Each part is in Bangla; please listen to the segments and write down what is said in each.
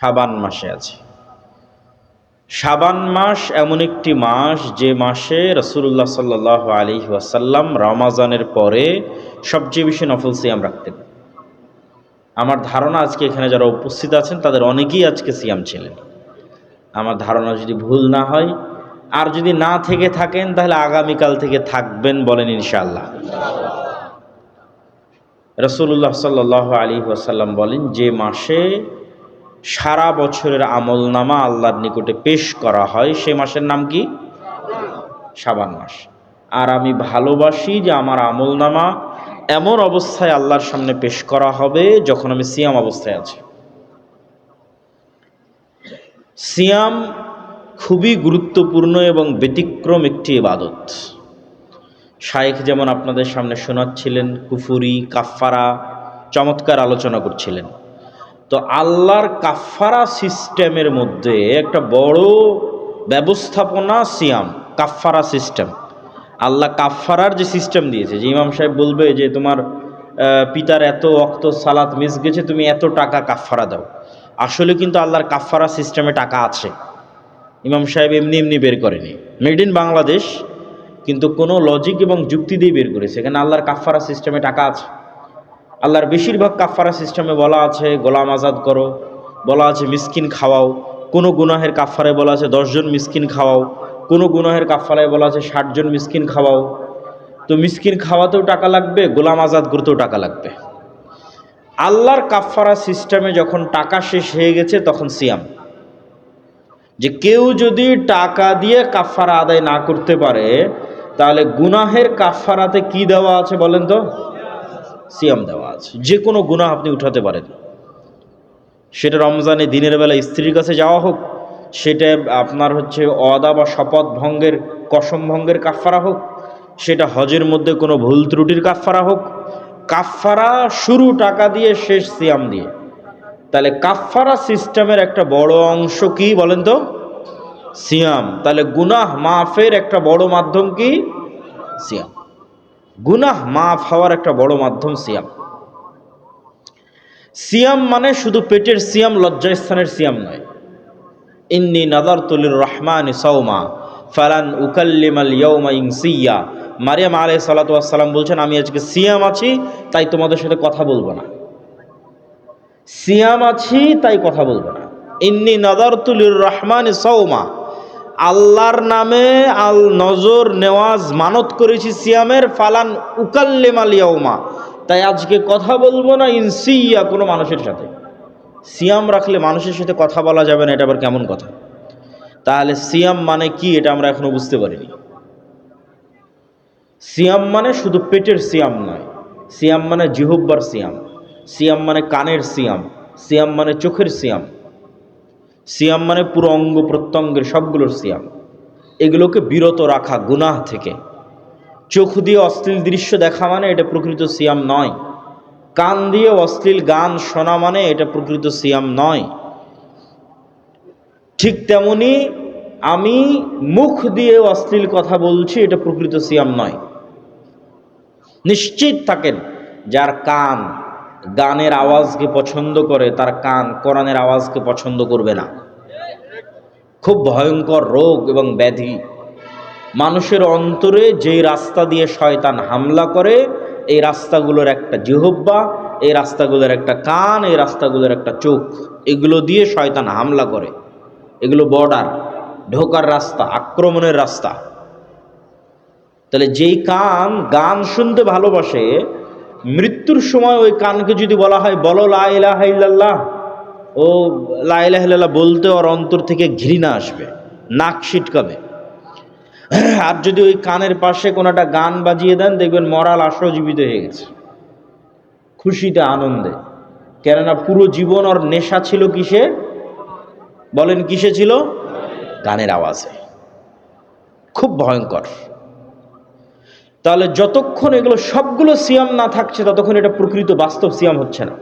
সাবান মাসে আছি। সাবান মাস এমন একটি মাস যে মাসে রসুল্লাহ সাল্লাহ আলী ওয়াসাল্লাম রমাজানের পরে সবচেয়ে বেশি নফল সিয়াম রাখতেন। আমার ধারণা আজকে এখানে যারা উপস্থিত আছেন, তাদের অনেকেই আজকে সিয়াম ছিলেন। আমার ধারণা যদি ভুল না হয়, আর যদি না থেকে থাকেন, তাহলে আগামীকাল থেকে থাকবেন বলেন ইনশাআল্লাহ। রসুল্লাহ সাল্লাহ আলী ওয়াসাল্লাম বলেন, যে মাসে সারা বছরের আমল নামা আল্লাহর নিকটে পেশ করা হয়, সে মাসের নাম কি? সাবান মাস। আর আমি ভালোবাসি যে আমার আমল নামা এমন অবস্থায় আল্লাহর সামনে পেশ করা হবে যখন আমি সিয়াম অবস্থায় আছি। সিয়াম খুবই গুরুত্বপূর্ণ এবং ব্যতিক্রম একটি ইবাদত। শায়েখ যেমন আপনাদের সামনে শোনাচ্ছিলেন, কুফুরি কাফারা চমৎকার আলোচনা করছিলেন। তো আল্লাহর কাফারা সিস্টেমের মধ্যে একটা বড় ব্যবস্থাপনা সিয়াম কাফারা সিস্টেম। আল্লাহ কাফারার যে সিস্টেম দিয়েছে, যে ইমাম সাহেব বলবে যে তোমার পিতার এত অক্ত সালাত মিস গেছে, তুমি এত টাকা কাফারা দাও। আসলে কিন্তু আল্লাহর কাফারা সিস্টেমে টাকা আছে। ইমাম সাহেব এমনি এমনি বের করেনি। মেড ইন বাংলাদেশ, কিন্তু কোনো লজিক এবং যুক্তি দিয়ে বের করেছে। এখানে আল্লাহর কাফারা সিস্টেমে টাকা আছে। আল্লাহর বেশিরভাগ কাফারা সিস্টেমে বলা আছে, গোলাম আজাদ করো, বলা আছে মিসকিন খাওয়াও, কোনো গুনাহের কাফারে বলা আছে দশজন মিসকিন খাওয়াও, কোনো গুনাহের কাফারায় বলা আছে ষাটজন মিসকিন খাওয়াও। তো মিসকিন খাওয়াতেও টাকা লাগবে, গোলাম আজাদ করতেও টাকা লাগবে। আল্লাহর কাফারা সিস্টেমে যখন টাকা শেষ হয়ে গেছে, তখন সিয়াম। যে কেউ যদি টাকা দিয়ে কাফারা আদায় না করতে পারে, তাহলে গুনাহের কাফারাতে কি দেওয়া আছে বলেন তো? সিয়াম দেওয়া আছে। যে কোনো গুনাহ আপনি উঠাতে পারেন। সেটা রমজানে দিনের বেলা স্ত্রীর কাছে যাওয়া হোক, সেটা আপনার হচ্ছে অদা বা শপথ ভঙ্গের, কসম ভঙ্গের কাফারা হোক, সেটা হজের মধ্যে কোনো ভুল ত্রুটির কাফারা হোক কাফারা শুরু টাকা দিয়ে, শেষ সিয়াম দিয়ে। তাহলে কাফারা সিস্টেমের একটা বড় অংশ কি বলেন তো? সিয়াম। তাহলে গুনাহ মাফের একটা বড় মাধ্যম কি? সিয়াম। গুনাহ মাফ হওয়ার একটা বড় মাধ্যম সিয়াম। সিয়াম মানে শুধু পেটের সিয়াম, লজ্জাস্থানের সিয়াম নয়। ইন্নি নাদার তুলির রহমান সৌমা ফালান উকাল্লিমাল ইয়ৌমা ইংসিয়া মারিয়াম আলাই সালাতাম বলছেন, আমি আজকে সিয়াম আছি, তাই তোমাদের সাথে কথা বলব না। সিয়াম আছি, তাই কথা বলব না। ইন্নি নাদার তুলির রহমান সৌমা আল্লাহর নামে আল নজর নেওয়াজ মানত করেছি সিয়ামের, ফালান উকাল্লিম আলিয়াউমা তাই আজকে কথা বলব না ইনসিয়া কোনো মানুষের সাথে। সিয়াম রাখলে মানুষের সাথে কথা বলা যাবে না, এটা আবার কেমন কথা? তাহলে সিয়াম মানে কি এটা আমরা এখনও বুঝতে পারিনি। সিয়াম মানে শুধু পেটের সিয়াম নয়। সিয়াম মানে জিহব্বার সিয়াম। সিয়াম মানে কানের সিয়াম। সিয়াম মানে চোখের সিয়াম। সিয়াম মানে পুরো অঙ্গ প্রত্যঙ্গের সবগুলোর সিয়াম। এগুলোকে বিরত রাখা গুনাহ থেকে। চোখ দিয়ে অশ্লীল দৃশ্য দেখা মানে এটা প্রকৃত সিয়াম নয়। কান দিয়ে অশ্লীল গান শোনা মানে এটা প্রকৃত সিয়াম নয়। ঠিক তেমনি আমি মুখ দিয়ে অশ্লীল কথা বলছি, এটা প্রকৃত সিয়াম নয়। নিশ্চিত থাকেন, যার কান গানের আওয়াজকে পছন্দ করে, তার কান কোরআনের আওয়াজকে পছন্দ করবে না। খুব ভয়ঙ্কর রোগ এবং ব্যাধি। মানুষের অন্তরে যেই রাস্তা দিয়ে শয়তান হামলা করে, এই রাস্তাগুলোর একটা জিহব্বা এই রাস্তাগুলোর একটা কান, এই রাস্তাগুলোর একটা চোখ, এগুলো দিয়ে শয়তান হামলা করে। এগুলো বর্ডার, ঢোকার রাস্তা, আক্রমণের রাস্তা। তাহলে যেই কান গান শুনতে ভালোবাসে মৃত্যুর সময় ওই কানকে যদি বলা হয়, বলো লাইলাহ ও লাইলাহ বলতে ওর অন্তর থেকে ঘৃণা আসবে, নাক ছিটকাবে। আর যদি ওই কানের পাশে কোনো একটা গান বাজিয়ে দেন, দেখবেন মরাল আসো জীবিত হয়ে গেছে। খুশিতে, আনন্দে। কেননা পুরো জীবন ওর নেশা ছিল কিসে? বলেন, কিসে ছিল? গানের আওয়াজে। খুব ভয়ঙ্কর। তাহলে যতক্ষণ এগুলো সবগুলো সিয়াম না থাকছে, ততক্ষণ এটা প্রকৃত বাস্তব সিয়াম হচ্ছে না।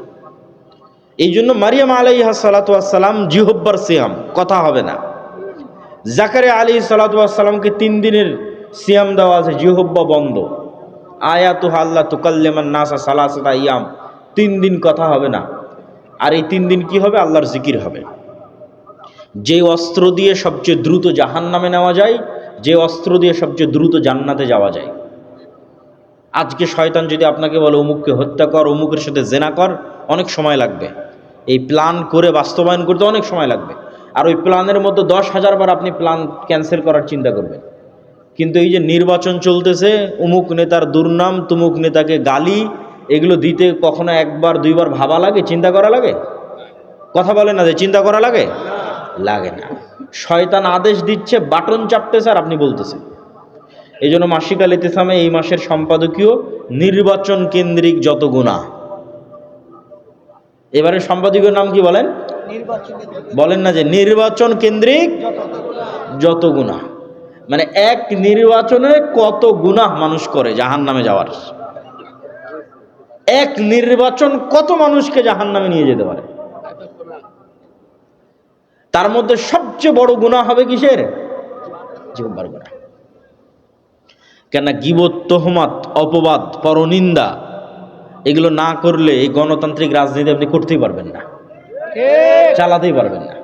এই জন্য মারিয়াম আলাইহা সালাতাম জিহব্বার সিয়াম, কথা হবে না। জাকারে আলী সালাতামকে তিন দিনের সিয়াম দেওয়া আছে, জিহব্বা বন্ধ। আয়াতু আল্লাহ তুকাল্লেমান নাসা সালাসা ইয়াম তিন দিন কথা হবে না। আর এই তিন দিন কি হবে? আল্লাহর জিকির হবে। যে অস্ত্র দিয়ে সবচেয়ে দ্রুত জাহান নামে নেওয়া যায়, যে অস্ত্র দিয়ে সবচেয়ে দ্রুত জান্নাতে যাওয়া যায়। আজকে শয়তান যদি আপনাকে বলে, অমুককে হত্যা কর, অমুকের সাথে জেনা কর, অনেক সময় লাগবে। এই প্ল্যান করে বাস্তবায়ন করতে অনেক সময় লাগবে। আর ওই প্ল্যানের মধ্যে দশ হাজার বার আপনি প্ল্যান ক্যান্সেল করার চিন্তা করবেন। কিন্তু এই যে নির্বাচন চলতেছে, অমুক নেতার দুর্নাম, তুমুক নেতাকে গালি, এগুলো দিতে কখনো একবার, দুইবার ভাবা লাগে? চিন্তা করা লাগে? কথা বলে না যে চিন্তা করা লাগে? লাগে না। শয়তান আদেশ দিচ্ছে, বাটন চাপতেছে আর আপনি বলতেছেন। এই জন্য মাসিক আল ইতিসামে এই মাসের সম্পাদকীয় নির্বাচন কেন্দ্রিক যত গুণা। এবারে সম্পাদকীয় নাম কি বলেন? বলেন না যে নির্বাচন কেন্দ্রিক যত গুণা। মানে এক নির্বাচনে কত গুনাহ মানুষ করে জাহান নামে যাওয়ার? এক নির্বাচন কত মানুষকে জাহান নামে নিয়ে যেতে পারে? তার মধ্যে সবচেয়ে বড় গুণা হবে কিসের? জিহ্বার গুণা। কেন গিবত তোহমাত অপবাদ পরনিন্দা এগুলো না করলে এই গণতান্ত্রিক রাজনীতি আপনি করতেই পারবেন না। চালাতেই পারবেন না।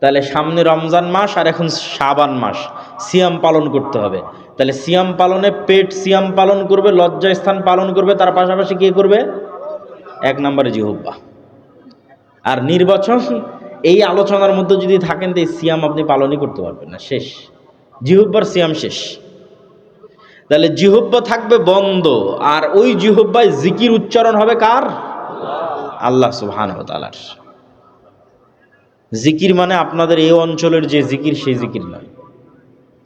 তাহলে সামনে রমজান মাস আর এখন সাবান মাস। সিয়াম পালন করতে হবে। তাহলে সিয়াম পালনে পেট সিয়াম পালন করবে লজ্জা স্থান পালন করবে তার পাশাপাশি কে করবে? এক নম্বরে জিহুব্বা। আর নির্বাচন এই আলোচনার মধ্যে যদি থাকেন তো এই সিয়াম আপনি পালনই করতে পারবেন না। শেষ। জিহুব্বার সিয়াম শেষ। তাহলে জিহুব্বা থাকবে বন্ধ, আর ওই জিহুব্বায় জিকির উচ্চারণ হবে কার? আল্লাহ সুবহান তালার জিকির মানে আপনাদের এই অঞ্চলের যে জিকির, সেই জিকির নয়।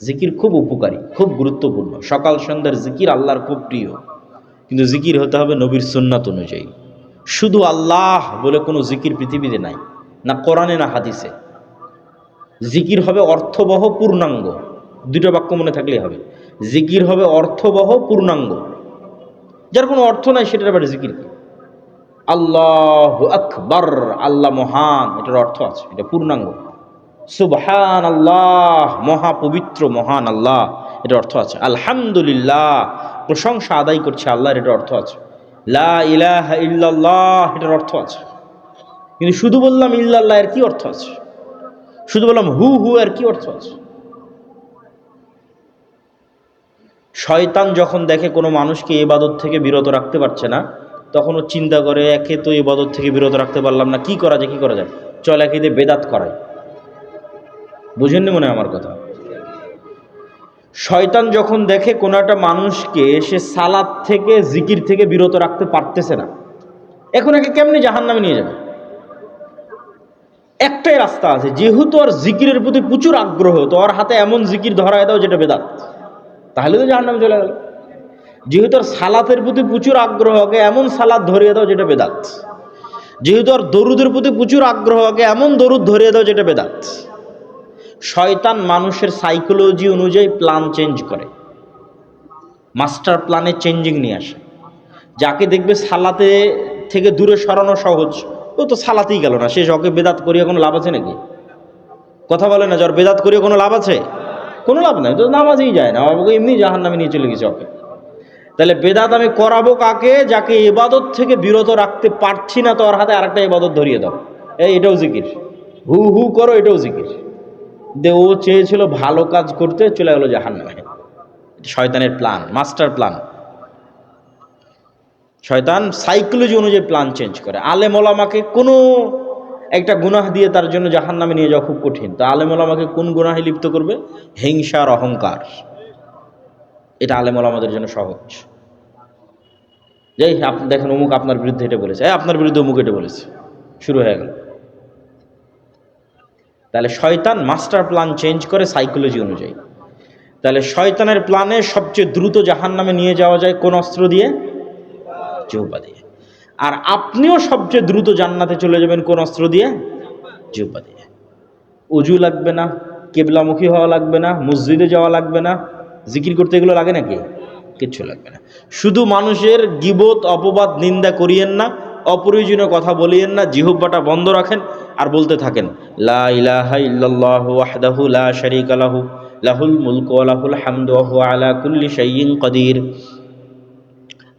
জিকির খুব উপকারী, খুব গুরুত্বপূর্ণ। সকাল সন্ধ্যার জিকির আল্লাহর খুব প্রিয়। কিন্তু জিকির হতে হবে নবীর সুন্নাত অনুযায়ী। শুধু আল্লাহ বলে কোনো জিকির পৃথিবীতে নাই, না কোরআনে, না হাদিসে। জিকির হবে অর্থবহ, পূর্ণাঙ্গ। দুটো বাক্য মনে থাকলেই হবে। জিকির হবে অর্থবহ পূর্ণাঙ্গ। যার কোনো অর্থ নাই, সেটার ব্যাপারে জিকির আল্লাহ আকবর, আল্লাহ মহান, এটার অর্থ আছে, এটা পূর্ণাঙ্গ। সুবহান আল্লাহ মহাপবিত্র মহান আল্লাহ এটার অর্থ আছে। আলহামদুলিল্লাহ, প্রশংসা আদায় করছে আল্লাহর এটার অর্থ আছে। লা ইলাহা ইল্লাল্লাহ, এটার অর্থ আছে। কিন্তু শুধু বললাম ইল্লাল্লাহ, এর কি অর্থ আছে? শুধু বললাম হু হু, এর কি অর্থ আছে? শয়তান যখন দেখে কোনো মানুষকে এবাদত থেকে বিরত রাখতে পারছে না, তখন ও চিন্তা করে, একে তো এবাদত থেকে বিরত রাখতে পারলাম না, কি করা যায়, কি করা যায়? চল একে দিয়ে বেদাত করায় বুঝেননি মনে আমার কথা? শয়তান যখন দেখে কোনো একটা মানুষকে সে সালাদ থেকে, জিকির থেকে বিরত রাখতে পারতেছে না, এখন একে কেমনি জাহান নামে নিয়ে যাবে? একটাই রাস্তা আছে, যেহেতু আর জিকিরের প্রতি প্রচুর আগ্রহ, তো ওর হাতে এমন জিকির ধরায় দাও যেটা বেদাত। তাহলে তো জাহান নামে চলে গেল। যেহেতু সালাতের প্রতি প্রচুর আগ্রহ আগে এমন সালাদ ধরিয়ে দাও যেটা বেদাত। যেহেতু আর দরুদের প্রতি প্রচুর আগ্রহ আগে এমন দরুদ ধরিয়ে দাও যেটা বেদাত। শয়তান মানুষের সাইকোলজি অনুযায়ী প্ল্যান চেঞ্জ করে। মাস্টার প্ল্যানে চেঞ্জিং নিয়ে আসে। যাকে দেখবে সালাতে থেকে দূরে সরানো সহজ, ও তো সালাতেই গেল না। সে ওকে বেদাত করিয়ে কোনো লাভ আছে নাকি? কথা বলে না যার বেদাত করিয়ে কোনো লাভ আছে? কোনো লাভ নাই, তো নামাজেই যায় না। ওকে এমনি জাহান নামে নিয়ে চলে গেছে ওকে। তাহলে বেদাত আমি করাবো কাকে? যাকে এবাদত থেকে বিরত রাখতে পারছি না, তো ওর হাতে আরেকটা ইবাদত ধরিয়ে দাও। এই, এটাও জিকির। হু হু করো, এটাও জিকির। দে, ও চেয়েছিল ভালো কাজ করতে, চলে গেলো জাহান নামে শয়তানের প্ল্যান মাস্টার প্ল্যান শয়তান সাইকোলজি অনুযায়ী প্ল্যান চেঞ্জ করে। আলেম ওলামাকে কোনো একটা গুনাহ দিয়ে তার জন্য জাহান নামে নিয়ে যাওয়া খুব কঠিন। তো আলেম ওলামাকে কোন গুনাহে লিপ্ত করবে? হিংসার অহংকার। এটা আলেম ওলামাদের জন্য সহজ। যাই আপনি দেখেন অমুক আপনার বিরুদ্ধে এটা বলেছে। এই আপনার বিরুদ্ধে অমুক এটা বলেছে। শুরু হয়ে গেল। তাহলে শয়তান মাস্টার প্ল্যান চেঞ্জ করে সাইকোলজি অনুযায়ী। তাহলে শয়তানের প্ল্যানে সবচেয়ে দ্রুত জাহান নামে নিয়ে যাওয়া যায় কোন অস্ত্র দিয়ে? জিহ্বা দিয়ে। আর আপনিও সবচেয়ে দ্রুত জান্নাতে চলে যাবেন কোন অস্ত্র দিয়ে? জিহ্বা দিয়ে। উজু লাগবে না, কেবলামুখী হওয়া লাগবে না, মসজিদে যাওয়া লাগবে না। জিকির করতে এগুলো লাগে নাকি? কিচ্ছু লাগবে না। শুধু মানুষের গিবত, অপবাদ, নিন্দা করিয়েন না, অপ্রয়োজনীয় কথা বলিয়েন না জিহব্বাটা বন্ধ রাখেন আর বলতে থাকেন, লা লা লাহুল আলা কুল্লি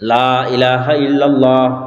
লা ইলাহা ইল্লাল্লাহ।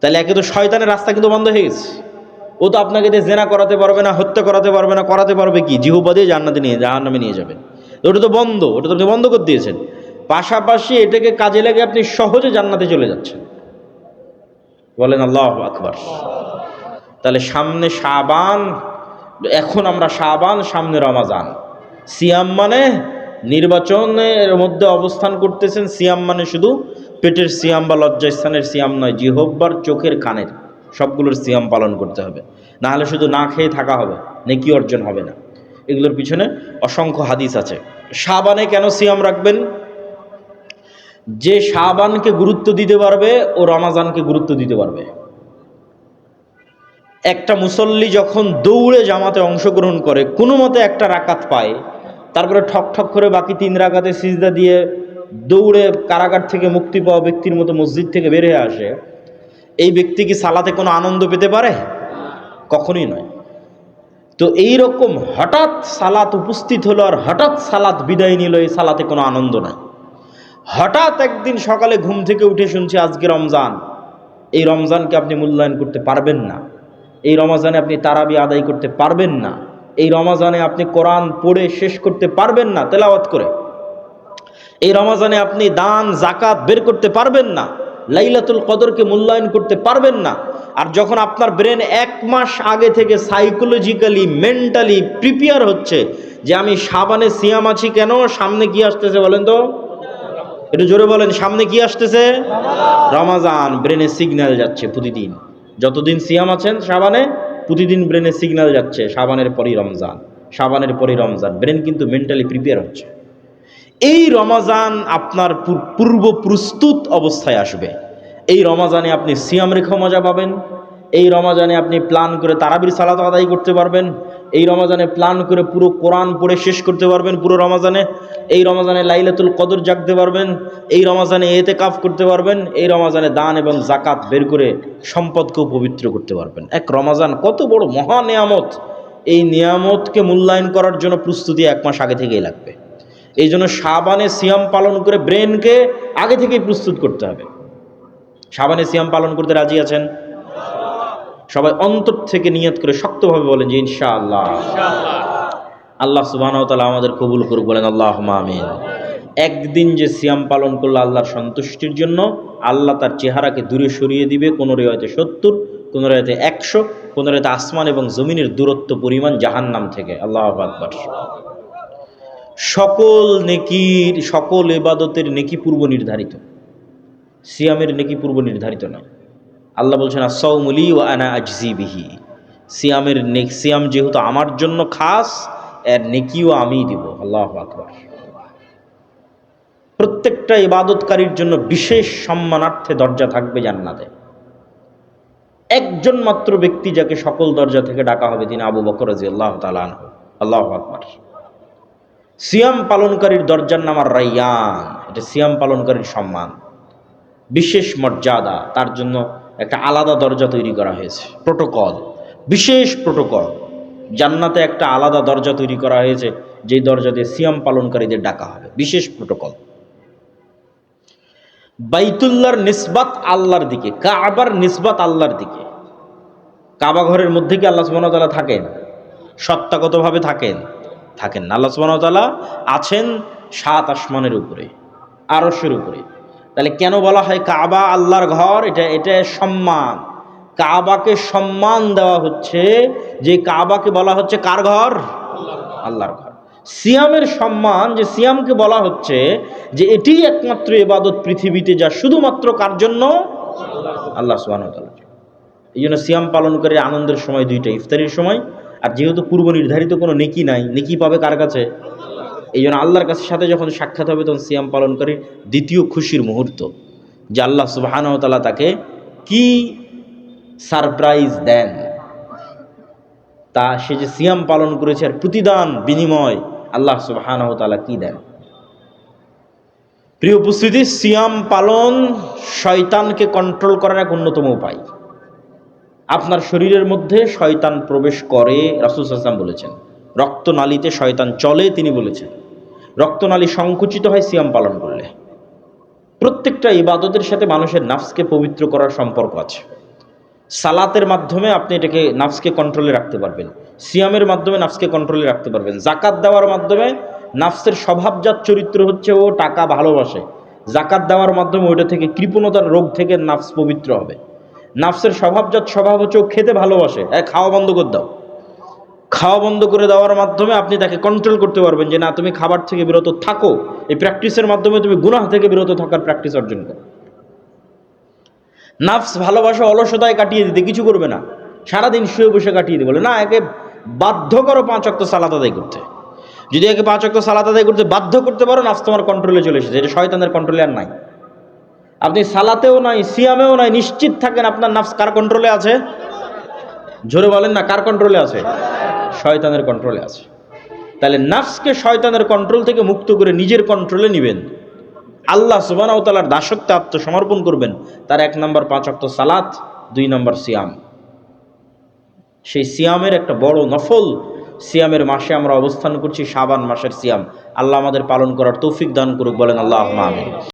তাহলে একে তো শয়তানের রাস্তা কিন্তু বন্ধ হয়ে গেছে। ও তো আপনাকে দিয়ে জেনা করাতে পারবে না, হত্যা করাতে পারবে না, করাতে পারবে কি? জিহব্বা দিয়ে জান্নাতে নিয়ে জাহান নামে নিয়ে যাবেন। ওটা তো বন্ধ, ওটা তো আপনি বন্ধ করে দিয়েছেন। পাশাপাশি এটাকে কাজে লাগে আপনি সহজে জান্নাতে চলে যাচ্ছেন। বলেন, আল্লাহ আকবার। তাহলে সামনে সাবান এখন আমরা সাবান সামনে রমাজান। সিয়াম মানে নির্বাচনের মধ্যে অবস্থান করতেছেন, সিয়াম মানে শুধু পেটের সিয়াম বা লজ্জাস্থানের সিয়াম নয় জিহব্বার চোখের কানের সবগুলোর সিয়াম পালন করতে হবে। না হলে শুধু না খেয়ে থাকা হবে, নেকি অর্জন হবে না। এগুলোর পিছনে অসংখ্য হাদিস আছে। সাবানে কেন সিয়াম রাখবেন? যে সাবানকে গুরুত্ব দিতে পারবে ও রমাজানকে গুরুত্ব দিতে পারবে। একটা মুসল্লি যখন দৌড়ে জামাতে অংশগ্রহণ করে, কোনো মতে একটা রাকাত পায়, তারপরে ঠক ঠক করে বাকি তিন রাকাতে সিজদা দিয়ে দৌড়ে কারাগার থেকে মুক্তি পাওয়া ব্যক্তির মতো মসজিদ থেকে বের হয়ে আসে, এই ব্যক্তি কি সালাতে কোনো আনন্দ পেতে পারে? কখনই নয়। তো এই রকম হঠাৎ সালাত উপস্থিত হলো আর হঠাৎ সালাত বিদায় নিল, এই সালাতে কোনো আনন্দ নাই। হঠাৎ একদিন সকালে ঘুম থেকে উঠে শুনছি আজকে রমজান। এই রমজানকে আপনি মূল্যায়ন করতে পারবেন না। এই রমজানে আপনি তারাবি আদায় করতে পারবেন না। এই রমজানে আপনি কোরআন পড়ে শেষ করতে পারবেন না, তেলাওয়াত করে। এই রমাজানে আপনি দান জাকাত বের করতে পারবেন না। লাইলাতুল কদরকে মূল্যায়ন করতে পারবেন না। আর যখন আপনার ব্রেন এক মাস আগে থেকে সাইকোলজিক্যালি, মেন্টালি প্রিপেয়ার হচ্ছে যে আমি সাবানে সিয়াম আছি কেন, সামনে কি আসতেছে বলেন তো? একটু জোরে বলেন, সামনে কি আসতেছে? রমাজান, ব্রেনে সিগন্যাল যাচ্ছে প্রতিদিন। যতদিন সিয়াম আছেন সাবানে, প্রতিদিন ব্রেনে সিগন্যাল যাচ্ছে, সাবানের পরই রমজান, সাবানের পরই রমজান। ব্রেন কিন্তু মেন্টালি প্রিপেয়ার হচ্ছে। এই রমাজান আপনার পূর্ব প্রস্তুত অবস্থায় আসবে। এই রমাজানে আপনি সিয়াম রেখা মজা পাবেন। এই রমাজানে আপনি প্ল্যান করে তারাবির সালাত আদায় করতে পারবেন। এই রমাজানে প্ল্যান করে পুরো কোরআন পড়ে শেষ করতে পারবেন পুরো রমাজানে। এই রমাজানে লাইলাতুল কদর জাগতে পারবেন। এই রমাজানে এতে কাফ করতে পারবেন। এই রমাজানে দান এবং জাকাত বের করে সম্পদকেও পবিত্র করতে পারবেন। এক রমাজান কত বড় মহা নিয়ামত। এই নিয়ামতকে মূল্যায়ন করার জন্য প্রস্তুতি এক মাস আগে থেকেই লাগবে। এই জন্য সাবানে সিয়াম পালন করে ব্রেনকে আগে থেকেই প্রস্তুত করতে হবে। সাবানে সিয়াম পালন করতে রাজি আছেন? সবাই অন্তর থেকে নিয়ত করে শক্তভাবে বলেন যে ইনশাআল্লাহ। আল্লাহ সুবাহ আমাদের কবুল করুক, বলেন আল্লাহ আমিন। একদিন যে সিয়াম পালন করল আল্লাহর সন্তুষ্টির জন্য আল্লাহ তার চেহারাকে দূরে সরিয়ে দিবে, কোনো রেওয়াতে সত্তর, কোনো রেওয়াতে একশো, কোনো রেওয়াতে আসমান এবং জমিনের দূরত্ব পরিমাণ জাহান্নাম থেকে। আল্লাহ আকবর। সকল নেকির, সকল এবাদতের নেকি পূর্ব নির্ধারিত। সিয়ামের নেকি পূর্ব নির্ধারিত নয়। আল্লাহ বলছেন আসৌমলি ও আনা বিহি। সিয়ামের নেক সিয়াম যেহেতু আমার জন্য খাস, এর নেকিও আমিই দিব। আল্লাহ আকবর। প্রত্যেকটা ইবাদতকারীর জন্য বিশেষ সম্মানার্থে দরজা থাকবে জান্নাতে। একজন মাত্র ব্যক্তি যাকে সকল দরজা থেকে ডাকা হবে, তিনি আবু বকর রাজি আল্লাহ তালান আল্লাহ আকবর। সিয়াম পালনকারীর দরজার নাম আর রাইয়ান। এটা সিয়াম পালনকারীর সম্মান। বিশেষ মর্যাদা, তার জন্য একটা আলাদা দরজা তৈরি করা হয়েছে, প্রোটোকল। বিশেষ প্রোটোকল, জান্নাতে একটা আলাদা দরজা তৈরি করা হয়েছে, যেই দরজা দিয়ে সিয়াম পালনকারীদের ডাকা হবে। বিশেষ প্রোটোকল। বাইতুল্লাহর নিসবাত আল্লাহর দিকে, কাবার নিসবাত আল্লাহর দিকে। কাবা ঘরের মধ্যে কি আল্লাহ সুবহানাহু ওয়া তাআলা থাকেন? সত্তাগতভাবে থাকেন। থাকেন না। আল্লাহ তাআলা আছেন সাত আসমানের উপরে, আরশের উপরে। তাহলে কেন বলা হয় কাবা আল্লাহর ঘর? এটা এটা সম্মান। কাবাকে সম্মান দেওয়া হচ্ছে, যে কাবাকে বলা হচ্ছে কার ঘর? আল্লাহর ঘর। সিয়ামের সম্মান যে সিয়ামকে বলা হচ্ছে, যে এটি একমাত্র ইবাদত পৃথিবীতে যা শুধুমাত্র কার জন্য? আল্লাহ তাআলার এই জন্য সিয়াম পালনকারীর আনন্দের সময় দুইটা, ইফতারির সময় আর যেহেতু পূর্ব নির্ধারিত কোনো নেকি নাই, নেকি পাবে কার কাছে? এই জন্য আল্লাহর কাছে সাথে যখন সাক্ষাৎ হবে, তখন সিয়াম পালনকারীর দ্বিতীয় খুশির মুহূর্ত, যে আল্লাহ তাআলা তাকে কি সারপ্রাইজ দেন? তা সে যে সিয়াম পালন করেছে আর প্রতিদান বিনিময় আল্লাহ তাআলা কি দেন? প্রিয় উপস্থিতি, সিয়াম পালন শয়তানকে কন্ট্রোল করার এক অন্যতম উপায়। আপনার শরীরের মধ্যে শয়তান প্রবেশ করে, রাসুল সাল্লাম বলেছেন। রক্তনালীতে শয়তান চলে, তিনি বলেছেন। রক্তনালী সংকুচিত হয়, সিয়াম পালন করলে। প্রত্যেকটা ইবাদতের সাথে মানুষের নাফসকে পবিত্র করার সম্পর্ক আছে। সালাতের মাধ্যমে আপনি এটাকে নাফসকে কন্ট্রোলে রাখতে পারবেন। সিয়ামের মাধ্যমে নাফসকে কন্ট্রোলে রাখতে পারবেন। জাকাত দেওয়ার মাধ্যমে নাফসের স্বভাবজাত চরিত্র হচ্ছে, ও টাকা ভালোবাসে। জাকাত দেওয়ার মাধ্যমে ওইটা থেকে কৃপণতার রোগ থেকে নাফস পবিত্র হবে। নাফসের স্বভাবজাত স্বভাব হচ্ছে ও খেতে ভালোবাসে। এক খাওয়া বন্ধ করে দাও। খাওয়া বন্ধ করে দেওয়ার মাধ্যমে আপনি তাকে কন্ট্রোল করতে পারবেন যে, না, তুমি খাবার থেকে বিরত থাকো। এই প্র্যাকটিসের মাধ্যমে তুমি গুনাহ থেকে বিরত থাকার প্র্যাকটিস অর্জন করো। নাফস ভালোবাসা অলসতায় কাটিয়ে দিতে কিছু করবে না। সারাদিন শুয়ে বসে কাটিয়ে দিতে বলে, না, একে বাধ্য করো পাঁচ অক্ত সালাত আদায় করতে। যদি একে পাঁচ অক্ত সালাত আদায় করতে বাধ্য করতে পারো, নাফস তোমার কন্ট্রোলে চলে এসেছে। এটা শয়তানের কন্ট্রোলে আর নাই। আপনি সালাতেও নাই, সিয়ামেও নাই, নিশ্চিত থাকেন আপনার নাফস কার কন্ট্রোলে আছে? জোরে বলেন না, কার কন্ট্রোলে আছে? শয়তানের কন্ট্রোলে আছে। তাহলে নাফসকে শয়তানের কন্ট্রোল থেকে মুক্ত করে নিজের কন্ট্রোলে নেবেন। আল্লাহ সুবানাও তালার দাসত্বে আত্মসমর্পণ করবেন। তার এক নম্বর পাঁচ অক্ত সালাত, দুই নম্বর সিয়াম। সেই সিয়ামের একটা বড় নফল। সিয়ামের মাসে আমরা অবস্থান করছি শাবান মাসের সিয়াম। আল্লাহ আমাদের পালন করার তৌফিক দান করুক, বলেন আল্লাহ আমিন।